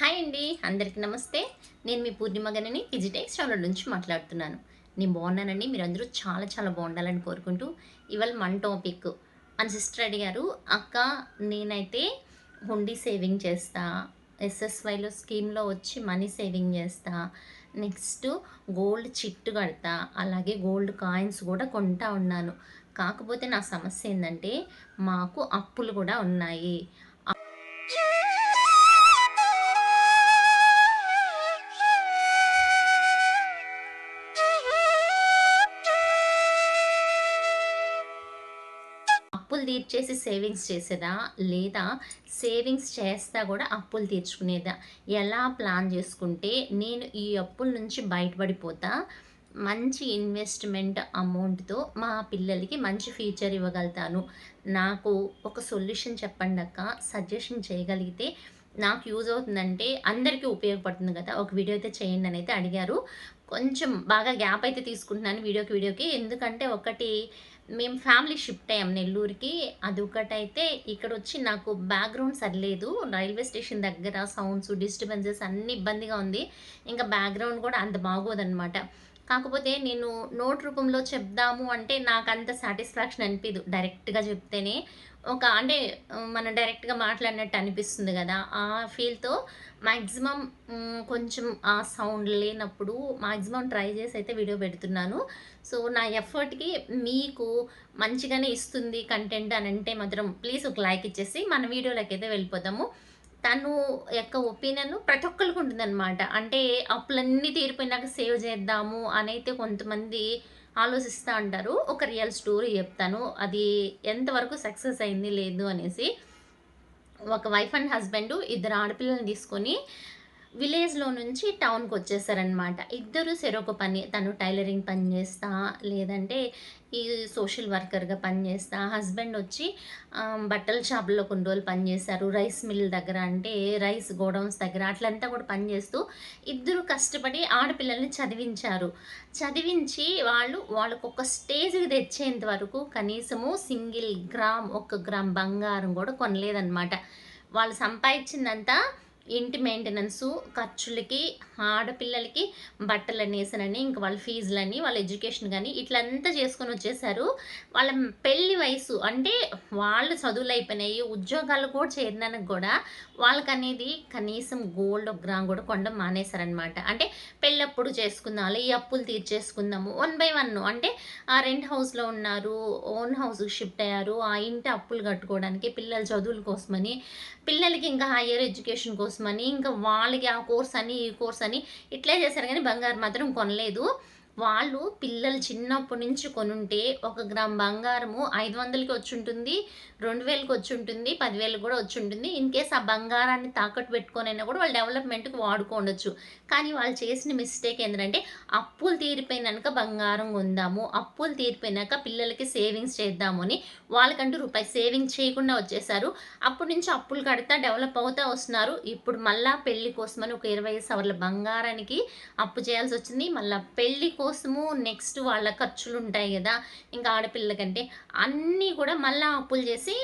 Hi అండి అందరికీ నమస్తే. నేను మీ పూర్ణిమగనని ఫిజిటెక్స్ ఛానల్ నుంచి మాట్లాడుతున్నాను. నేను బాగున్నానండి మీరందరూ చాలా చాలా బాగుండాలని కోరుకుంటూ ఇవాళ మన టాపిక్. అని సిస్టర్ అడిగారు అక్క నేనైతే హుండీ సేవింగ్ చేస్తా ఎస్ఎస్వైలో స్కీమ్లో వచ్చి మనీ సేవింగ్ చేస్తా నెక్స్ట్ గోల్డ్ చిట్టు కడతా అలాగే గోల్డ్ కాయిన్స్ కూడా కొంటా ఉన్నాను. కాకపోతే నా సమస్య ఏంటంటే మాకు అప్పులు కూడా ఉన్నాయి. తీర్చేసి సేవింగ్స్ చేసేదా? లేదా సేవింగ్స్ చేస్తా కూడా అప్పులు తీర్చుకునేదా? ఎలా ప్లాన్ చేసుకుంటే నేను ఈ అప్పుల నుంచి బయటపడిపోతా? మంచి ఇన్వెస్ట్మెంట్ అమౌంట్తో మా పిల్లలకి మంచి ఫ్యూచర్ ఇవ్వగలుగుతాను. నాకు ఒక సొల్యూషన్ చెప్పండి అక్క. సజెషన్ చేయగలిగితే నాకు యూజ్ అవుతుందంటే అందరికీ ఉపయోగపడుతుంది కదా. ఒక వీడియో అయితే చేయండి అని అయితే అడిగారు. కొంచెం బాగా గ్యాప్ అయితే తీసుకుంటున్నాను వీడియోకి వీడియోకి. ఎందుకంటే ఒకటి మేము ఫ్యామిలీ షిఫ్ట్ అయ్యాం నెల్లూరుకి. అది ఒకటైతే ఇక్కడ వచ్చి నాకు బ్యాక్గ్రౌండ్ సరిలేదు. రైల్వే స్టేషన్ దగ్గర సౌండ్స్ డిస్టర్బెన్సెస్ అన్ని ఇబ్బందిగా ఉంది. ఇంకా బ్యాక్గ్రౌండ్ కూడా అంత బాగోదన్నమాట. కాకపోతే నేను నోట్ రూపంలో చెప్దాము అంటే నాకు అంత సాటిస్ఫాక్షన్ అనిపించదు డైరెక్ట్గా చెప్తేనే ఒక అంటే మనం డైరెక్ట్గా మాట్లాడినట్టు అనిపిస్తుంది కదా ఆ ఫీల్తో మ్యాక్సిమం కొంచెం ఆ సౌండ్ లేనప్పుడు మ్యాక్సిమం ట్రై చేసి అయితే వీడియో పెడుతున్నాను. సో నా ఎఫర్ట్కి మీకు మంచిగానే ఇస్తుంది కంటెంట్ అని అంటే మాత్రం ప్లీజ్ ఒక లైక్ ఇచ్చేసి మన వీడియోలోకి అయితే వెళ్ళిపోతాము తను యొక్క ఒపీనియన్ ప్రతి ఒక్కరికి ఉంటుందన్నమాట. అంటే అప్పులన్నీ తీరిపోయినాక సేవ్ చేద్దాము అని అయితే కొంతమంది ఆలోచిస్తూ అంటారు. ఒక రియల్ స్టోరీ చెప్తాను. అది ఎంతవరకు సక్సెస్ అయింది లేదు అనేసి. ఒక వైఫ్ అండ్ హస్బెండ్ ఇద్దరు ఆడపిల్లల్ని తీసుకొని విలేజ్లో నుంచి టౌన్కి వచ్చేసారనమాట ఇద్దరు సెరొక పని తను టైలరింగ్ పని చేస్తా లేదంటే ఈ సోషల్ వర్కర్గా పనిచేస్తా హస్బెండ్ వచ్చి బట్టల షాపుల్లో కొన్ని రోజులు పనిచేశారు రైస్ మిల్ దగ్గర అంటే రైస్ గోడౌన్స్ దగ్గర అట్లంతా కూడా పనిచేస్తూ ఇద్దరు కష్టపడి ఆడపిల్లల్ని చదివించారు. చదివించి వాళ్ళు వాళ్ళకు ఒక స్టేజ్కి తెచ్చేంత వరకు కనీసము సింగిల్ గ్రామ్ ఒక గ్రామ్ బంగారం కూడా కొనలేదన్నమాట. వాళ్ళు సంపాదించిందంతా ఇంటి మెయింటెనెన్సు ఖర్చులకి ఆడపిల్లలకి బట్టలు అనేసనని ఇంక వాళ్ళ ఫీజులని వాళ్ళ ఎడ్యుకేషన్ కానీ ఇట్లంతా చేసుకొని వచ్చేసారు. వాళ్ళ పెళ్ళి వయసు అంటే వాళ్ళు చదువులు అయిపోయినాయి ఉద్యోగాలు కూడా చేరినానికి కూడా వాళ్ళకి అనేది కనీసం గోల్డ్ ఒక గ్రామ్ కూడా కొండ మానేశారనమాట అంటే పెళ్ళప్పుడు చేసుకుందాం ఈ అప్పులు తీర్చేసుకుందాము వన్ బై వన్ అంటే ఆ రెంట్ హౌస్లో ఉన్నారు ఓన్ హౌస్కి షిఫ్ట్ అయ్యారు ఆ ఇంటి అప్పులు కట్టుకోవడానికి పిల్లల చదువుల కోసమని పిల్లలకి ఇంకా హయ్యర్ ఎడ్యుకేషన్ కోసమని ఇంకా వాళ్ళకి ఆ కోర్స్ అని ఈ కోర్స్ అని ఇట్లే చేశారు కానీ బంగారు మాత్రం కొనలేదు. వాళ్ళు పిల్లలు చిన్నప్పటి నుంచి కొనుంటే ఒక గ్రామ్ బంగారము ఐదు వందలకి వచ్చి ఉంటుంది రెండు వేలకి వచ్చి ఉంటుంది పదివేలకు కూడా వచ్చి ఉంటుంది ఇన్ కేస్ ఆ బంగారాన్ని తాకట్టు పెట్టుకొనైనా కూడా వాళ్ళు డెవలప్మెంట్కి వాడుకోవచ్చు కానీ వాళ్ళు చేసిన మిస్టేక్ ఏంటంటే అప్పులు తీరిపోయినాక బంగారం కొందాము అప్పులు తీరిపోయినాక పిల్లలకి సేవింగ్స్ చేద్దాము అని వాళ్ళకంటూ రూపాయి సేవింగ్ చేయకుండా వచ్చేసారు. అప్పటి నుంచి అప్పులు కడతా డెవలప్ అవుతా వస్తున్నారు. ఇప్పుడు మళ్ళా పెళ్ళి కోసమని ఒక ఇరవై సవర్ల బంగారానికి అప్పు చేయాల్సి వచ్చింది. మళ్ళీ పెళ్ళి కోసము నెక్స్ట్ వాళ్ళ ఖర్చులు ఉంటాయి కదా ఇంకా ఆడపిల్లకంటే అన్నీ కూడా మళ్ళీ అప్పులు చేసి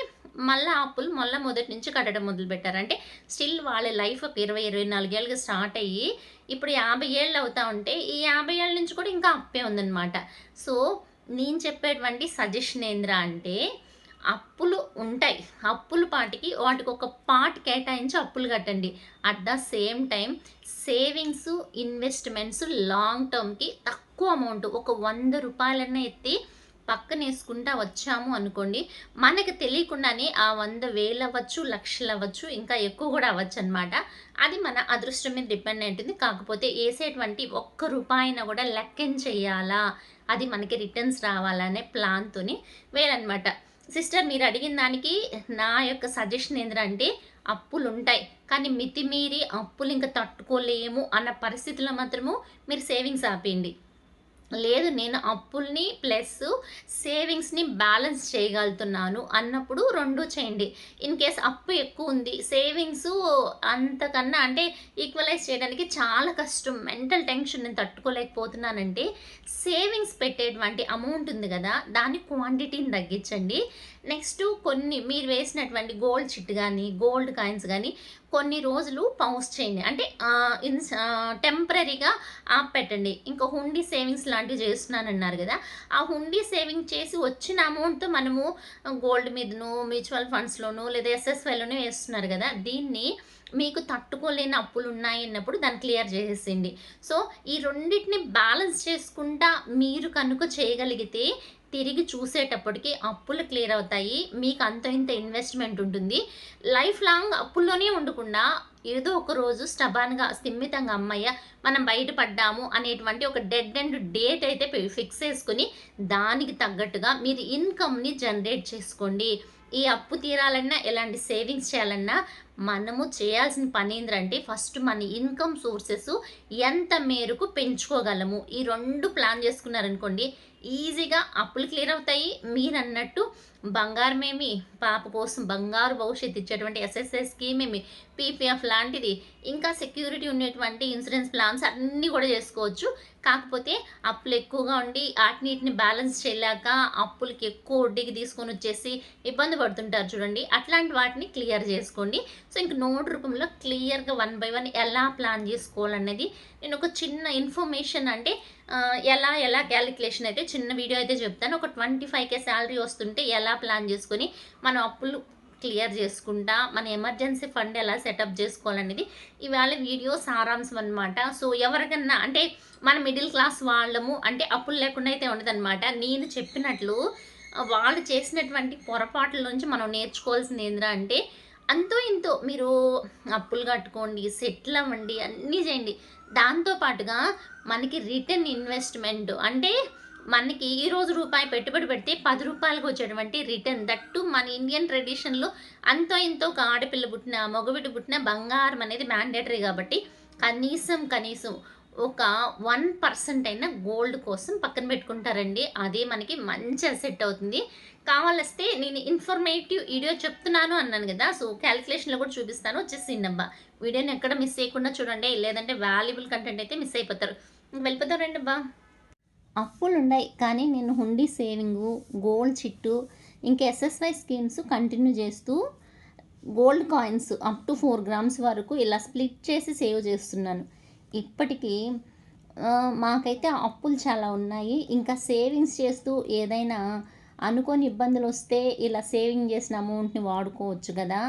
మళ్ళీ అప్పులు మళ్ళీ మొదటి నుంచి కట్టడం మొదలు పెట్టారు. అంటే స్టిల్ వాళ్ళ లైఫ్ ఒక ఇరవై ఇరవై నాలుగేళ్ళకి స్టార్ట్ అయ్యి ఇప్పుడు యాభై ఏళ్ళు అవుతా ఉంటే ఈ యాభై ఏళ్ళ నుంచి కూడా ఇంకా అప్పే ఉందన్నమాట. సో నేను చెప్పేటువంటి సజెషన్ ఏంద్రా అంటే అప్పులు ఉంటాయి. అప్పుల పాటికి వాటికి ఒక పార్ట్ కేటాయించి అప్పులు కట్టండి. At the same time savings investments long టర్మ్కి తక్కువ తక్కువ అమౌంట్ ఒక వంద రూపాయలన్నా ఎత్తి పక్కన వేసుకుంటా వచ్చాము అనుకోండి మనకి తెలియకుండానే ఆ వంద వేలు అవ్వచ్చు లక్షలు అవ్వచ్చు ఇంకా ఎక్కువ కూడా అవ్వచ్చు అనమాట అది మన అదృష్టం మీద డిపెండ్ ఉంటుంది కాకపోతే వేసేటువంటి ఒక్క రూపాయిన కూడా లెక్కన్ చేయాలా? అది మనకి రిటర్న్స్ రావాలనే ప్లాన్తోని వేరనమాట సిస్టర్ మీరు అడిగిన దానికి నా యొక్క సజెషన్ ఏంటంటే అప్పులు ఉంటాయి కానీ మితిమీరి అప్పులు ఇంకా తట్టుకోలేము అన్న పరిస్థితిలో మాత్రము మీరు సేవింగ్స్ ఆపేయండి. లేదు నేను అప్పుల్ని ప్లస్ సేవింగ్స్ని బ్యాలెన్స్ చేయగలుగుతున్నాను అన్నప్పుడు రెండు చేయండి. ఇన్ కేస్ అప్పు ఎక్కువ ఉంది సేవింగ్స్ అంతకన్నా అంటే ఈక్వలైజ్ చేయడానికి చాలా కష్టం. మెంటల్ టెన్షన్ నేను తట్టుకోలేకపోతున్నానంటే సేవింగ్స్ పెట్టేటువంటి అమౌంట్ ఉంది కదా దాని క్వాంటిటీని తగ్గించండి. నెక్స్ట్ కొన్ని మీరు వేసినటువంటి గోల్డ్ చిట్ కానీ గోల్డ్ కాయిన్స్ కానీ కొన్ని రోజులు పౌస్ చేయండి. అంటే ఇన్స్ టెంపరీగా ఆప్ పెట్టండి ఇంకా హుండీ సేవింగ్స్ లాంటివి చేస్తున్నానన్నారు కదా ఆ హుండీ సేవింగ్ చేసి వచ్చిన అమౌంట్తో మనము గోల్డ్ మీదను మ్యూచువల్ ఫండ్స్లోను లేదా ఎస్ఎస్వైలోనూ వేస్తున్నారు కదా దీన్ని మీకు తట్టుకోలేని అప్పులు ఉన్నాయి అన్నప్పుడు దాన్ని క్లియర్ చేసేసింది. సో ఈ రెండింటిని బ్యాలెన్స్ చేసుకుంటా మీరు కనుక చేయగలిగితే తిరిగి చూసేటప్పటికి అప్పులు క్లియర్ అవుతాయి. మీకు అంత ఇంత ఇన్వెస్ట్మెంట్ ఉంటుంది. లైఫ్ లాంగ్ అప్పుల్లోనే ఉండకుండా ఏదో ఒక రోజు స్టబాన్గా స్థిమితంగా అమ్మయ్య మనం బయటపడ్డాము అనేటువంటి ఒక డెడ్ అండ్ డేట్ అయితే ఫిక్స్ చేసుకుని దానికి తగ్గట్టుగా మీరు ఇన్కమ్ని జనరేట్ చేసుకోండి. ఈ అప్పు తీరాలన్నా ఎలాంటి సేవింగ్స్ చేయాలన్నా మనము చేయాల్సిన పని ఏంటంటే ఫస్ట్ మన ఇన్కమ్ సోర్సెస్ ఎంత మేరకు పెంచుకోగలము? ఈ రెండు ప్లాన్ చేసుకున్నారనుకోండి ఈజీగా అప్పులు క్లియర్ అవుతాయి. మీరు అన్నట్టు బంగారమేమి పాప కోసం బంగారు భవిష్యత్తు ఇచ్చేటువంటి ఎస్ఎస్ఎస్ స్కీమ్ ఏమి పీపీఎఫ్ లాంటిది ఇంకా సెక్యూరిటీ ఉండేటువంటి ఇన్సూరెన్స్ ప్లాన్స్ అన్నీ కూడా చేసుకోవచ్చు. కాకపోతే అప్పులు ఎక్కువగా ఉండి వాటిని బ్యాలెన్స్ చేయలేక అప్పులకి ఎక్కువ వడ్డీకి తీసుకొని వచ్చేసి ఇబ్బంది పడుతుంటారు చూడండి. అట్లాంటి వాటిని క్లియర్ చేసుకోండి. సో ఇంక నోట్ రూపంలో క్లియర్గా వన్ బై వన్ ఎలా ప్లాన్ చేసుకోవాలనేది నేను ఒక చిన్న ఇన్ఫర్మేషన్ అంటే ఎలా ఎలా క్యాలిక్యులేషన్ అయితే చిన్న వీడియో అయితే చెప్తాను. ఒక ట్వంటీ ఫైవ్ కే శాలరీ వస్తుంటే ఎలా ప్లాన్ చేసుకొని మనం అప్పులు క్లియర్ చేసుకుంటా. మన ఎమర్జెన్సీ ఫండ్ ఎలా సెటప్ చేసుకోవాలనేది ఇవాళ వీడియో సారాంశం అనమాట సో ఎవరికన్నా అంటే మన మిడిల్ క్లాస్ వాళ్ళము అంటే అప్పులు లేకుండా అయితే ఉండదన్నమాట. నేను చెప్పినట్లు వాళ్ళు చేసినటువంటి పొరపాట్ల నుంచి మనం నేర్చుకోవాల్సింది ఏంద్రా అంటే అంతో ఇంతో మీరు అప్పులు కట్టుకోండి సెటిల్ అవ్వండి అన్నీ చేయండి. దాంతోపాటుగా మనకి రిటర్న్ ఇన్వెస్ట్మెంట్ అంటే మనకి ఈరోజు రూపాయి పెట్టుబడి పెడితే పది రూపాయలకు వచ్చేటువంటి రిటర్న్. దట్టు మన ఇండియన్ ట్రెడిషన్లో అంతో ఇంతో ఒక ఆడపిల్ల పుట్టిన మగబిడ్డ పుట్టిన బంగారం అనేది మ్యాండేటరీ కాబట్టి కనీసం కనీసం ఒక వన్ పర్సెంట్ అయినా గోల్డ్ కోసం పక్కన పెట్టుకుంటారండి. అదే మనకి మంచి అసెట్ అవుతుంది. కావాలస్తే నేను ఇన్ఫర్మేటివ్ వీడియో చెప్తున్నాను అన్నాను కదా. సో క్యాలిక్యులేషన్లో కూడా చూపిస్తాను. వచ్చేసి నబ్బా వీడియోని ఎక్కడ మిస్ చేయకుండా చూడండి. లేదంటే వాల్యుబుల్ కంటెంట్ అయితే మిస్ అయిపోతారు. వెళ్ళిపోతారండి బా అప్పులు ఉన్నాయి కానీ నేను హుండీ సేవింగు గోల్డ్ చిట్టు ఇంకా ఎస్ఎస్వై స్కీమ్స్ కంటిన్యూ చేస్తూ gold coins up to four grams వరకు ఇలా స్ప్లిట్ చేసి సేవ్ చేస్తున్నాను. ఇప్పటికీ మాకైతే అప్పులు చాలా ఉన్నాయి. ఇంకా సేవింగ్స్ చేస్తూ ఏదైనా అనుకోని ఇబ్బందులు వస్తే ఇలా సేవింగ్ చేసిన అమౌంట్ని వాడుకోవచ్చు కదా.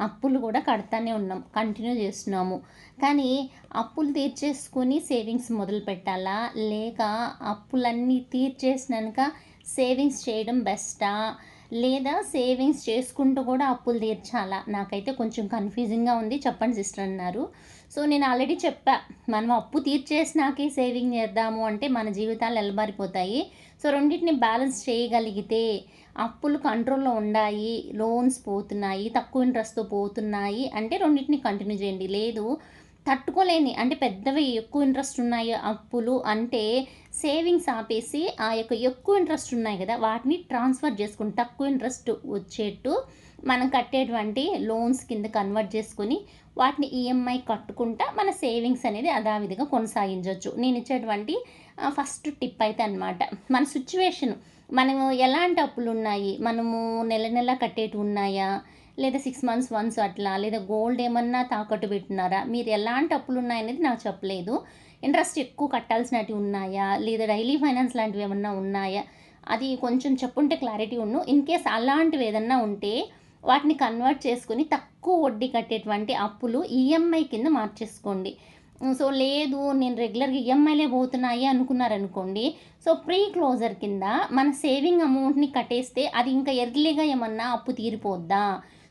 అప్పులు కూడా కడతానే ఉన్నాం. కంటిన్యూ చేస్తున్నాము. కానీ అప్పులు తీర్చేసుకొని సేవింగ్స్ మొదలు పెట్టాలా? లేక అప్పులన్నీ తీర్చేసినాక సేవింగ్స్ చేయడం బెస్టా లేదా సేవింగ్స్ చేసుకుంటూ కూడా అప్పులు తీర్చాలా? నాకైతే కొంచెం కన్ఫ్యూజింగ్గా ఉంది. చెప్పండి సిస్టర్ అన్నారు. సో నేను ఆల్రెడీ చెప్పా. మనం అప్పు తీర్చేసినాకే సేవింగ్ చేద్దాము అంటే మన జీవితాలు ఎలబారిపోతాయి. సో రెండింటిని బ్యాలెన్స్ చేయగలిగితే అప్పులు కంట్రోల్లో ఉన్నాయి లోన్స్ పోతున్నాయి తక్కువ ఇంట్రెస్ట్తో పోతున్నాయి అంటే రెండింటిని కంటిన్యూ చేయండి. లేదు తట్టుకోలేని అంటే పెద్దవి ఎక్కువ ఇంట్రెస్ట్ ఉన్నాయి అప్పులు అంటే సేవింగ్స్ ఆపేసి ఆ యొక్క ఎక్కువ ఇంట్రెస్ట్ ఉన్నాయి కదా వాటిని ట్రాన్స్ఫర్ చేసుకుని తక్కువ ఇంట్రెస్ట్ వచ్చేట్టు మనం కట్టేటువంటి లోన్స్ కింద కన్వర్ట్ చేసుకుని వాటిని ఈఎంఐ కట్టుకుంటా మన సేవింగ్స్ అనేది అదావిధిగా కొనసాగించవచ్చు నేను ఇచ్చేటువంటి ఫస్ట్ టిప్ అయితే అనమాట మన సిచ్యువేషన్ మనము ఎలాంటి అప్పులు ఉన్నాయి? మనము నెల నెల కట్టేటి ఉన్నాయా? లేదా సిక్స్ మంత్స్ వన్స్ అట్లా? లేదా గోల్డ్ ఏమన్నా తాకట్టు పెట్టినారా? మీరు ఎలాంటి అప్పులు ఉన్నాయనేది నాకు చెప్పలేదు. ఇంట్రెస్ట్ ఎక్కువ కట్టాల్సినవి ఉన్నాయా? లేదా డైలీ ఫైనాన్స్ లాంటివి ఏమన్నా ఉన్నాయా? అది కొంచెం చెప్పుంటే క్లారిటీ ఉన్ను ఇన్ కేస్ అలాంటివి ఏదన్నా ఉంటే వాటిని కన్వర్ట్ చేసుకుని తక్కువ వడ్డీ కట్టేటువంటి అప్పులు ఈఎంఐ కింద మార్చేసుకోండి. సో లేదు నేను రెగ్యులర్గా ఈఎంఐలే పోతున్నాయి అనుకున్నారనుకోండి. సో ప్రీ క్లోజర్ కింద మన సేవింగ్ అమౌంట్ని కట్టేస్తే అది ఇంకా ఎర్లీగా ఏమన్నా అప్పు తీరిపోద్దా?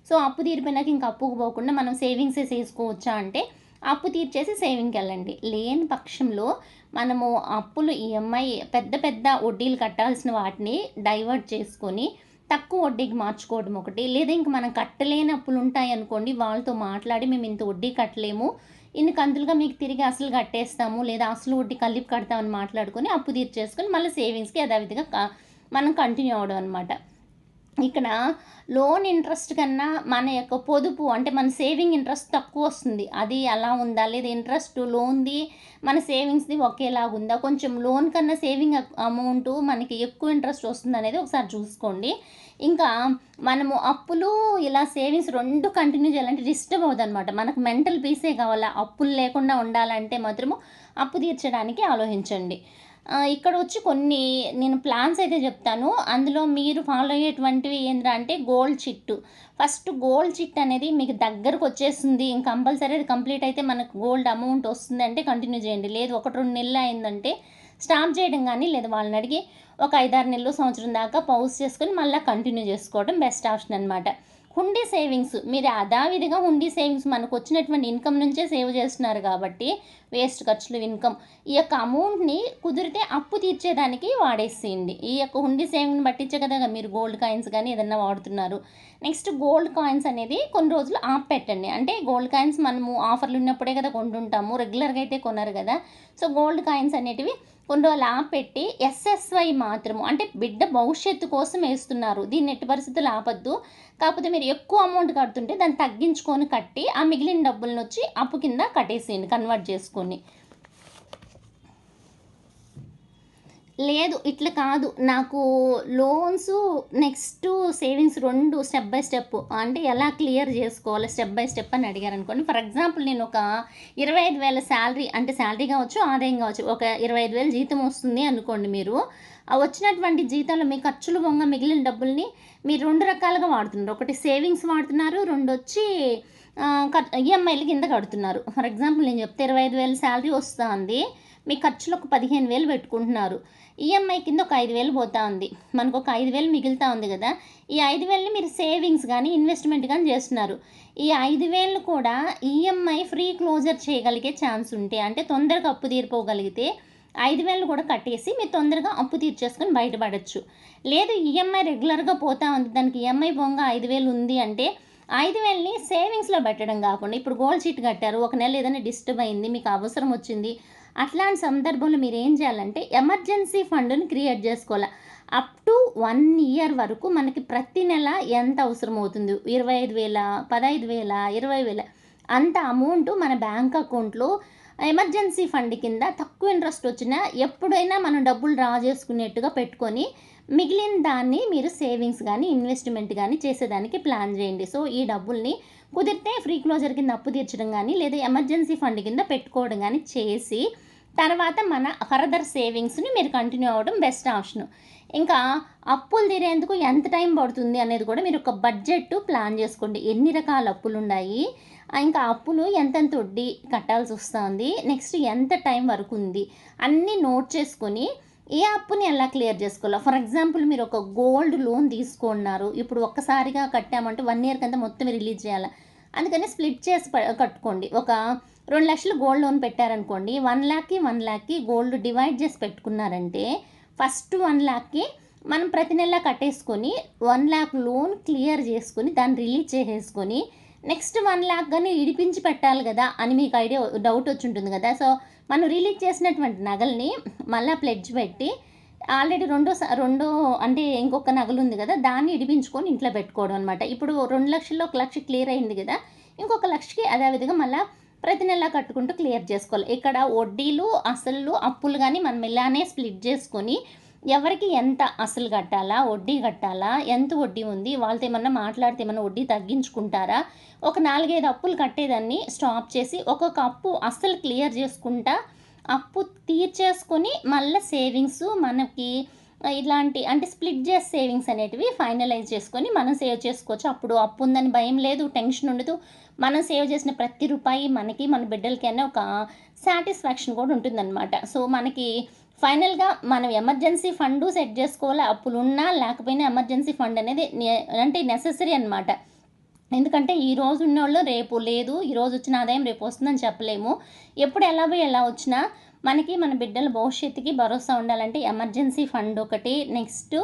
సో అప్పు తీరిపోయినాక ఇంకా అప్పుకు పోకుండా మనం సేవింగ్సే చేసుకోవచ్చా అంటే అప్పు తీర్చేసి సేవింగ్కి వెళ్ళండి. లేని పక్షంలో మనము అప్పులు ఈఎంఐ పెద్ద పెద్ద వడ్డీలు కట్టాల్సిన వాటిని డైవర్ట్ చేసుకొని తక్కువ వడ్డీకి మార్చుకోవడం ఒకటి. లేదా ఇంక మనం కట్టలేని అప్పులు ఉంటాయి అనుకోండి వాళ్ళతో మాట్లాడి మేము ఇంత వడ్డీ కట్టలేము ఇన్ని కంతులుగా మీకు తిరిగి అసలు కట్టేస్తాము లేదా అసలు వడ్డీ కలిపి కడతామని మాట్లాడుకొని అప్పు తీర్చేసుకొని మళ్ళీ సేవింగ్స్కి యథావిధిగా మనం కంటిన్యూ అవడం అనమాట ఇక్కడ లోన్ ఇంట్రెస్ట్ కన్నా మన యొక్క పొదుపు అంటే మన సేవింగ్ ఇంట్రెస్ట్ తక్కువ వస్తుంది. అది అలా ఉందా? లేదా ఇంట్రెస్ట్ లోన్ది మన సేవింగ్స్ది ఒకేలాగా ఉందా? కొంచెం లోన్ కన్నా సేవింగ్ అమౌంట్ మనకి ఎక్కువ ఇంట్రెస్ట్ వస్తుంది అనేది ఒకసారి చూసుకోండి. ఇంకా మనము అప్పులు ఇలా సేవింగ్స్ రెండు కంటిన్యూ చేయాలంటే డిస్టర్బ్ అవుతుంది అనమాట మనకు మెంటల్ పీసే కావాలా. అప్పులు లేకుండా ఉండాలంటే మాత్రము అప్పు తీర్చడానికి ఆలోచించండి. ఇక్కడ వచ్చి కొన్ని నేను ప్లాన్స్ అయితే చెప్తాను. అందులో మీరు ఫాలో అయ్యేటువంటివి ఏంద్రా అంటే గోల్డ్ చిట్టు. ఫస్ట్ గోల్డ్ చిట్ అనేది మీకు దగ్గరకు వచ్చేస్తుంది. ఇంక కంపల్సరీ అది కంప్లీట్ అయితే మనకు గోల్డ్ అమౌంట్ వస్తుంది అంటే కంటిన్యూ చేయండి. లేదు ఒకటి రెండు నెలలు అయిందంటే స్టాప్ చేయడం కానీ లేదా. వాళ్ళని అడిగి ఒక ఐదారు నెలలు సంవత్సరం దాకా పౌజ్ చేసుకొని మళ్ళీ కంటిన్యూ చేసుకోవడం బెస్ట్ ఆప్షన్ అనమాట హుండీ సేవింగ్స్ మీరు అదావిధిగా హుండీ సేవింగ్స్ మనకు వచ్చినటువంటి ఇన్కమ్ నుంచే సేవ్ చేస్తున్నారు కాబట్టి వేస్ట్ ఖర్చులు ఇన్కమ్ ఈ యొక్క అమౌంట్ని కుదిరితే అప్పు తీర్చేదానికి వాడేసేయండి. ఈ యొక్క హుండీ సేవింగ్ని పట్టించే కదా మీరు గోల్డ్ కాయిన్స్ కానీ ఏదన్నా వాడుతున్నారు. నెక్స్ట్ గోల్డ్ కాయిన్స్ అనేది కొన్ని రోజులు ఆప్ పెట్టండి అంటే గోల్డ్ కాయిన్స్ మనము ఆఫర్లు ఉన్నప్పుడే కదా కొంటుంటాము రెగ్యులర్గా అయితే కొనరు కదా. సో గోల్డ్ కాయిన్స్ అనేటివి కొన్ని రోజులు ఆపెట్టి ఎస్ఎస్వై మాత్రము అంటే బిడ్డ భవిష్యత్తు కోసం వేస్తున్నారు. దీన్ని ఎట్టి పరిస్థితులు ఆపద్దు. కాకపోతే మీరు ఎక్కువ అమౌంట్ కడుతుంటే దాన్ని తగ్గించుకొని కట్టి ఆ మిగిలిన డబ్బులను వచ్చి అప్పు కింద కట్టేసేయండి కన్వర్ట్ చేసుకొని లేదు ఇట్లా కాదు. నాకు లోన్స్ నెక్స్ట్ సేవింగ్స్ రెండు స్టెప్ బై స్టెప్. అంటే ఎలా క్లియర్ చేసుకోవాలి స్టెప్ బై స్టెప్ అని అడిగారు అనుకోండి ఫర్ ఎగ్జాంపుల్ నేను ఒక ఇరవై ఐదు వేల శాలరీ అంటే శాలరీ కావచ్చు ఆదాయం కావచ్చు ఒక ఇరవై ఐదు వేల జీతం వస్తుంది అనుకోండి మీరు. ఆ వచ్చినటువంటి జీతాలు మీ ఖర్చులు బొంగ మిగిలిన డబ్బుల్ని మీరు రెండు రకాలుగా వాడుతున్నారు. ఒకటి సేవింగ్స్ వాడుతున్నారు రెండు వచ్చి ఈఎంఐలు కింద కడుతున్నారు. ఫర్ ఎగ్జాంపుల్ నేను చెప్తే ఇరవై ఐదు వేల శాలరీ వస్తుంది. మీ ఖర్చులు ఒక పదిహేను వేలు పెట్టుకుంటున్నారు. ఈఎంఐ కింద ఒక ఐదు వేలు పోతా ఉంది. మనకు ఒక ఐదు వేలు మిగులుతూ ఉంది కదా. ఈ ఐదు వేలని మీరు సేవింగ్స్ కానీ ఇన్వెస్ట్మెంట్ కానీ చేస్తున్నారు. ఈ ఐదు వేలు కూడా ఈఎంఐ ఫ్రీ క్లోజర్ చేయగలిగే ఛాన్స్ ఉంటే అంటే తొందరగా అప్పు తీరిపోగలిగితే ఐదు వేలు కూడా కట్టేసి మీరు తొందరగా అప్పు తీర్చేసుకొని బయటపడచ్చు. లేదు ఈఎంఐ రెగ్యులర్గా పోతా ఉంది. దానికి ఈఎంఐ బొంగ ఐదు వేలు ఉంది అంటే ఐదు వేలని సేవింగ్స్లో పెట్టడం కాకుండా ఇప్పుడు గోల్డ్ షీట్ కట్టారు. ఒక నెల ఏదైనా డిస్టర్బ్ అయింది మీకు అవసరం వచ్చింది అట్లాంటి సందర్భంలో మీరు ఏం చేయాలంటే ఎమర్జెన్సీ ఫండ్ని క్రియేట్ చేసుకోవాలి. అప్ టు వన్ ఇయర్ వరకు మనకి ప్రతి నెల ఎంత అవసరం అవుతుంది? ఇరవై ఐదు వేల పదహైదు వేల ఇరవై వేల? అంత అమౌంట్ మన బ్యాంక్ అకౌంట్లో ఎమర్జెన్సీ ఫండ్ కింద తక్కువ ఇంట్రెస్ట్ వచ్చినా ఎప్పుడైనా మనం డబ్బులు డ్రా చేసుకునేట్టుగా పెట్టుకొని మిగిలిన దాన్ని మీరు సేవింగ్స్ కానీ ఇన్వెస్ట్మెంట్ కానీ చేసేదానికి ప్లాన్ చేయండి. సో ఈ డబ్బుల్ని కుదిరితే ఫ్రీ క్లోజర్ కింద అప్పు తీర్చడం కానీ లేదా ఎమర్జెన్సీ ఫండ్ కింద పెట్టుకోవడం కానీ చేసి తర్వాత మన ఫర్దర్ సేవింగ్స్ని మీరు కంటిన్యూ అవ్వడం బెస్ట్ ఆప్షన్. ఇంకా అప్పులు తీరేందుకు ఎంత టైం పడుతుంది అనేది కూడా మీరు ఒక బడ్జెట్ ప్లాన్ చేసుకోండి. ఎన్ని రకాల అప్పులు ఉన్నాయి ఇంకా అప్పులు ఎంతెంత వడ్డీ కట్టాల్సి వస్తుంది నెక్స్ట్ ఎంత టైం వరకు ఉంది అన్నీ నోట్ చేసుకొని ఏ అప్పుని ఎలా క్లియర్ చేసుకోవాలో? ఫర్ ఎగ్జాంపుల్ మీరు ఒక గోల్డ్ లోన్ తీసుకున్నారు. ఇప్పుడు ఒక్కసారిగా కట్టామంటే వన్ ఇయర్ కింద మొత్తం రిలీజ్ చేయాలి? అందుకని స్ప్లిట్ చేసి కట్టుకోండి. ఒక రెండు లక్షలు గోల్డ్ లోన్ పెట్టారనుకోండి వన్ ల్యాక్కి వన్ ల్యాక్కి గోల్డ్ డివైడ్ చేసి పెట్టుకున్నారంటే ఫస్ట్ వన్ ల్యాక్కి మనం ప్రతి నెల కట్టేసుకొని వన్ ల్యాక్ లోన్ క్లియర్ చేసుకొని దాన్ని రిలీజ్ చేసేసుకొని నెక్స్ట్ వన్ ల్యాక్ కానీ ఇడిపించి పెట్టాలి కదా అని మీకు ఐడియా డౌట్ వచ్చి ఉంటుంది కదా. సో మనం రిలీజ్ చేసినటువంటి నగల్ని మళ్ళీ ప్లెడ్జ్ పెట్టి ఆల్రెడీ రెండో రెండో అంటే ఇంకొక నగలు ఉంది కదా దాన్ని ఇడిపించుకొని ఇంట్లో పెట్టుకోవడం అనమాట ఇప్పుడు రెండు లక్షల్లో ఒక లక్ష క్లియర్ అయింది కదా ఇంకొక లక్షకి అదేవిధంగా మళ్ళీ ప్రతి నెల కట్టుకుంటూ క్లియర్ చేసుకోవాలి. ఇక్కడ వడ్డీలు అసలు అప్పులు కానీ మనం ఇలానే స్ప్లిట్ చేసుకొని ఎవరికి ఎంత అసలు కట్టాలా వడ్డీ కట్టాలా ఎంత వడ్డీ ఉంది వాళ్ళతో ఏమన్నా మాట్లాడితే ఏమన్నా వడ్డీ తగ్గించుకుంటారా? ఒక నాలుగైదు అప్పులు కట్టేదాన్ని స్టాప్ చేసి ఒక్కొక్క అప్పు అస్సలు క్లియర్ చేసుకుంటా అప్పు తీర్చేసుకొని మళ్ళీ సేవింగ్స్ మనకి ఇలాంటి అంటే స్ప్లిట్ చేసి సేవింగ్స్ అనేటివి ఫైనలైజ్ చేసుకొని మనం సేవ్ చేసుకోవచ్చు. అప్పుడు అప్పు ఉందని భయం లేదు టెన్షన్ ఉండదు. మనం సేవ్ చేసిన ప్రతి రూపాయి మనకి మన బిడ్డలకైనా ఒక సాటిస్ఫాక్షన్ కూడా ఉంటుందన్నమాట. సో మనకి ఫైనల్గా మనం ఎమర్జెన్సీ ఫండ్ సెట్ చేసుకోవాలి? అప్పులు ఉన్నా లేకపోయినా ఎమర్జెన్సీ ఫండ్ అనేది అంటే నెససరీ అనమాట ఎందుకంటే ఈ రోజు ఉన్నోళ్ళు రేపు లేదు ఈరోజు వచ్చిన ఆదాయం రేపు వస్తుందని చెప్పలేము. ఎప్పుడు ఎలా పోయి ఎలా వచ్చినా మనకి మన బిడ్డల భవిష్యత్తుకి భరోసా ఉండాలంటే ఎమర్జెన్సీ ఫండ్ ఒకటి నెక్స్ట్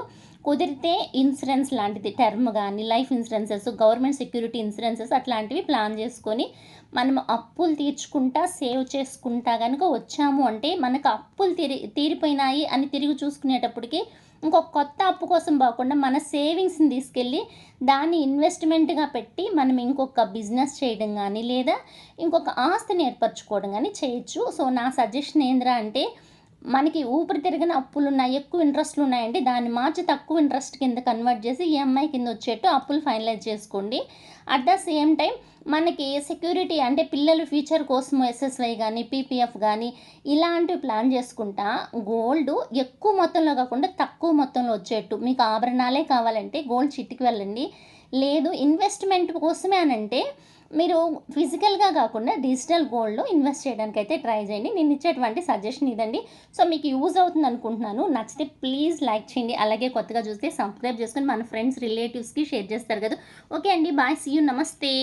కుదిరితే ఇన్సూరెన్స్ లాంటిది టర్మ్ కానీ life insurances government security insurances అట్లాంటివి ప్లాన్ చేసుకొని మనం అప్పులు తీర్చుకుంటా సేవ్ చేసుకుంటా కనుక వచ్చాము అంటే మనకు అప్పులు తీరి తీరిపోయినాయి అని తిరిగి చూసుకునేటప్పటికి ఇంకొక కొత్త అప్పు కోసం పోకుండా మన సేవింగ్స్ని తీసుకెళ్ళి దాన్ని ఇన్వెస్ట్మెంట్గా పెట్టి మనం ఇంకొక బిజినెస్ చేయడం కానీ లేదా ఇంకొక ఆస్తిని ఏర్పరచుకోవడం కానీ చేయొచ్చు. సో నా సజెషన్ ఏంద్రా అంటే మనకి ఊపిరి తిరిగిన అప్పులు ఉన్నాయి ఎక్కువ ఇంట్రెస్ట్లు ఉన్నాయండి దాన్ని మార్చి తక్కువ ఇంట్రెస్ట్ కింద కన్వర్ట్ చేసి ఈఎంఐ కింద వచ్చేట్టు అప్పులు ఫైనలైజ్ చేసుకోండి. అట్ ద సేమ్ టైం మనకి సెక్యూరిటీ అంటే పిల్లలు ఫ్యూచర్ కోసం ఎస్ఎస్వై కానీ పీపీఎఫ్ కానీ ఇలాంటివి ప్లాన్ చేసుకుంటా గోల్డ్ ఎక్కువ మొత్తంలో కాకుండా తక్కువ మొత్తంలో వచ్చేట్టు. మీకు ఆభరణాలే కావాలంటే గోల్డ్ చిట్టికి వెళ్ళండి. లేదు ఇన్వెస్ట్మెంట్ కోసమే అని అంటే మీరు ఫిజికల్గా కాకుండా డిజిటల్ గోల్డ్లో ఇన్వెస్ట్ చేయడానికి అయితే ట్రై చేయండి. నేను ఇచ్చేటువంటి సజెషన్ ఇదండి. సో మీకు యూజ్ అవుతుంది అనుకుంటున్నాను. నచ్చితే ప్లీజ్ లైక్ చేయండి. అలాగే కొత్తగా చూస్తే సబ్స్క్రైబ్ చేసుకొని మన ఫ్రెండ్స్ రిలేటివ్స్కి షేర్ చేస్తారు కదా. ఓకే అండి. బాయ్ సీ యూ నమస్తే